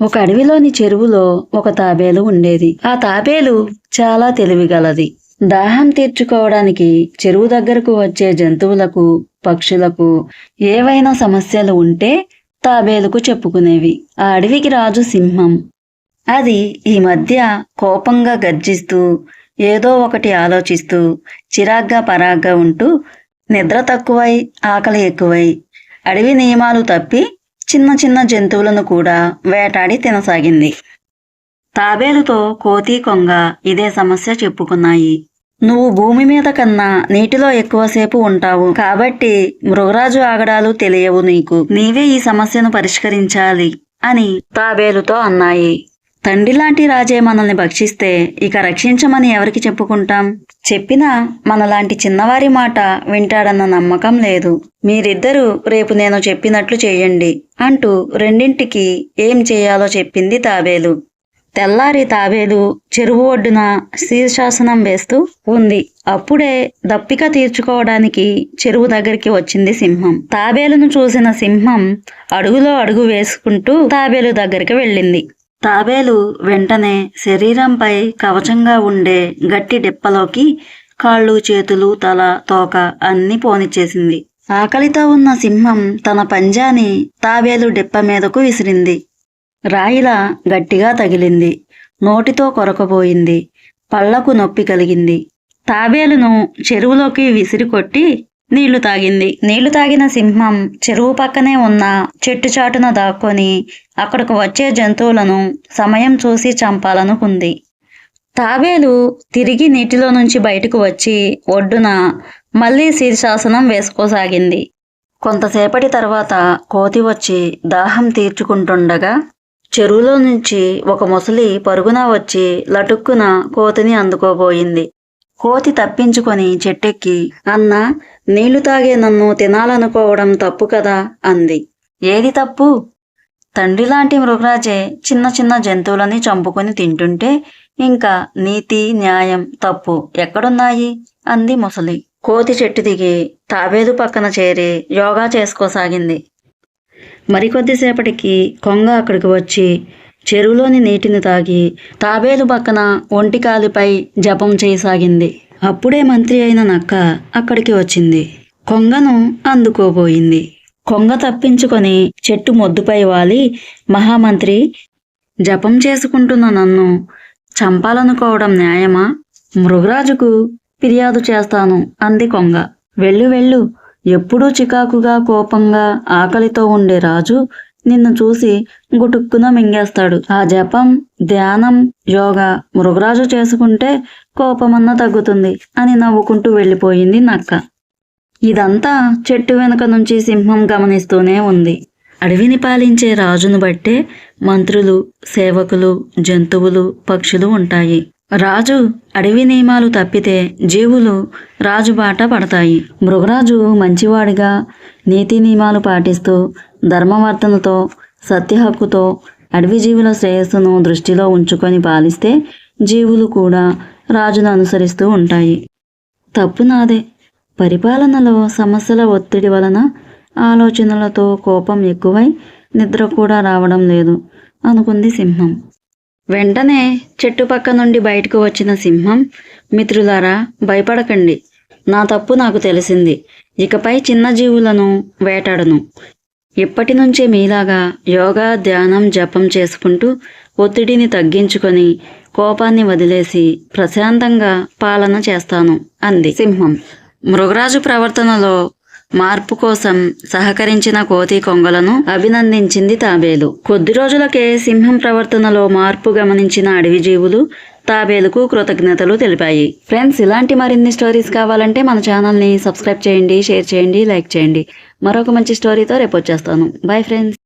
ఒక అడవిలోని చెరువులో ఒక తాబేలు ఉండేది. ఆ తాబేలు చాలా తెలివిగలది. దాహం తీర్చుకోవడానికి చెరువు దగ్గరకు వచ్చే జంతువులకు పక్షులకు ఏవైనా సమస్యలు ఉంటే తాబేలుకు చెప్పుకునేవి. ఆ అడవికి రాజు సింహం. అది ఈ మధ్య కోపంగా గర్జిస్తూ ఏదో ఒకటి ఆలోచిస్తూ చిరాగ్గా పరాగ్గా ఉంటూ నిద్ర తక్కువై ఆకలి ఎక్కువై అడవి నియమాలు తప్పి చిన్న చిన్న జంతువులను కూడా వేటాడి తినసాగింది. తాబేలుతో కోతి కొంగ ఇదే సమస్య చెప్పుకున్నాయి. నువ్వు భూమి మీద కన్నా నీటిలో ఎక్కువసేపు ఉంటావు కాబట్టి మృగరాజు ఆగడాలు తెలియవు నీకు. నీవే ఈ సమస్యను పరిష్కరించాలి అని తాబేలుతో అన్నాయి. తండ్రి లాంటి రాజే మనల్ని భక్షిస్తే ఇక రక్షించమని ఎవరికి చెప్పుకుంటాం? చెప్పినా మనలాంటి చిన్నవారి మాట వింటాడన్న నమ్మకం లేదు. మీరిద్దరూ రేపు నేను చెప్పినట్లు చేయండి అంటూ రెండింటికి ఏం చేయాలో చెప్పింది తాబేలు. తెల్లారి తాబేలు చెరువు ఒడ్డున శీర్షాసనం వేస్తూ ఉంది. అప్పుడే దప్పిక తీర్చుకోవడానికి చెరువు దగ్గరికి వచ్చింది సింహం. తాబేలును చూసిన సింహం అడుగులో అడుగు వేసుకుంటూ తాబేలు దగ్గరికి వెళ్ళింది. తాబేలు వెంటనే శరీరంపై కవచంగా ఉండే గట్టి డిప్పలోకి కాళ్ళు చేతులు తల తోక అన్ని పోనిచ్చేసింది. ఆకలితో ఉన్న సింహం తన పంజాని తాబేలు డిప్ప మీదకు విసిరింది. రాయిలా గట్టిగా తగిలింది. నోటితో కొరకపోయింది పళ్ళకు నొప్పి కలిగింది. తాబేలును చెరువులోకి విసిరి కొట్టి నీళ్ళు తాగింది. నీళ్ళు తాగిన సింహం చెరువు పక్కనే ఉన్న చెట్టు చాటున దాక్కొని అక్కడకు వచ్చే జంతువులను సమయం చూసి చంపాలనుకుంది. తాబేలు తిరిగి నీటిలో నుంచి బయటకు వచ్చి ఒడ్డున మళ్ళీ శీర్షాసనం వేసుకోసాగింది. కొంతసేపటి తర్వాత కోతి వచ్చి దాహం తీర్చుకుంటుండగా చెరువులో నుంచి ఒక ముసలి పరుగున వచ్చి లటుక్కున కోతిని అందుకోబోయింది. కోతి తప్పించుకొని చెట్టెక్కి అన్న నీళ్ళు తాగే నన్ను తినాలనుకోవడం తప్పు కదా అంది. ఏది తప్పు? తండ్రి లాంటి మృగరాజే చిన్న చిన్న జంతువులని చంపుకొని తింటుంటే ఇంకా నీతి న్యాయం తప్పు ఎక్కడున్నాయి? అంది ముసలి. కోతి చెట్టు దిగి తాబేదు పక్కన చేరి యోగా చేసుకోసాగింది. మరికొద్దిసేపటికి కొంగ అక్కడికి వచ్చి చెరువులోని నీటిని తాగి తాబేలు పక్కన ఒంటికాలిపై జపం చేయసాగింది. అప్పుడే మంత్రి అయిన నక్క అక్కడికి వచ్చింది. కొంగను అందుకోబోయింది. కొంగ తప్పించుకొని చెట్టు మొద్దుపై వాలి మహామంత్రి జపం చేసుకుంటున్న నన్ను చంపాలనుకోవడం న్యాయమా? మృగరాజుకు ఫిర్యాదు చేస్తాను అంది కొంగ. వెళ్ళు వెళ్ళు. ఎప్పుడూ చికాకుగా కోపంగా ఆకలితో ఉండే రాజు నిన్ను చూసి గుటుక్కున మింగేస్తాడు. ఆ జపం ధ్యానం యోగా మృగరాజు చేసుకుంటే కోపమన్న తగ్గుతుంది అని నవ్వుకుంటూ వెళ్ళిపోయింది నక్క. ఇదంతా చెట్టు వెనుక నుంచి సింహం గమనిస్తూనే ఉంది. అడవిని పాలించే రాజును బట్టే మంత్రులు సేవకులు జంతువులు పక్షులు ఉంటాయి. రాజు అడవి నియమాలు తప్పితే జీవులు రాజు బాట పడతాయి. మృగరాజు మంచివాడిగా నీతి నియమాలు పాటిస్తూ ధర్మవర్తనతో సత్యహక్కుతో అడవి జీవుల శ్రేయస్సును దృష్టిలో ఉంచుకొని పాలిస్తే జీవులు కూడా రాజును అనుసరిస్తూ ఉంటాయి. తప్పు నాదే. పరిపాలనలో సమస్యల ఒత్తిడి వలన ఆలోచనలతో కోపం ఎక్కువై నిద్ర కూడా రావడం లేదు అనుకుంది సింహం. వెంటనే చెట్టు పక్క నుండి బయటకు వచ్చిన సింహం మిత్రులారా భయపడకండి. నా తప్పు నాకు తెలిసింది. ఇకపై చిన్న జీవులను వేటాడను. ఇప్పటి నుంచే మీలాగా యోగా ధ్యానం జపం చేసుకుంటూ ఒత్తిడిని తగ్గించుకొని కోపాన్ని వదిలేసి ప్రశాంతంగా పాలన చేస్తాను అంది సింహం. మృగరాజు ప్రవర్తనలో మార్పు కోసం సహకరించిన కోతి కొంగలను అభినందించింది తాబేలు. కొద్ది రోజులకే సింహం ప్రవర్తనలో మార్పు గమనించిన అడవి జీవులు తాబేలుకు కృతజ్ఞతలు తెలిపాయి. ఫ్రెండ్స్ ఇలాంటి మరిన్ని స్టోరీస్ కావాలంటే మన ఛానల్ని సబ్స్క్రైబ్ చేయండి షేర్ చేయండి లైక్ చేయండి. మరొక మంచి స్టోరీతో రేపు వచ్చేస్తాను. Bye friends.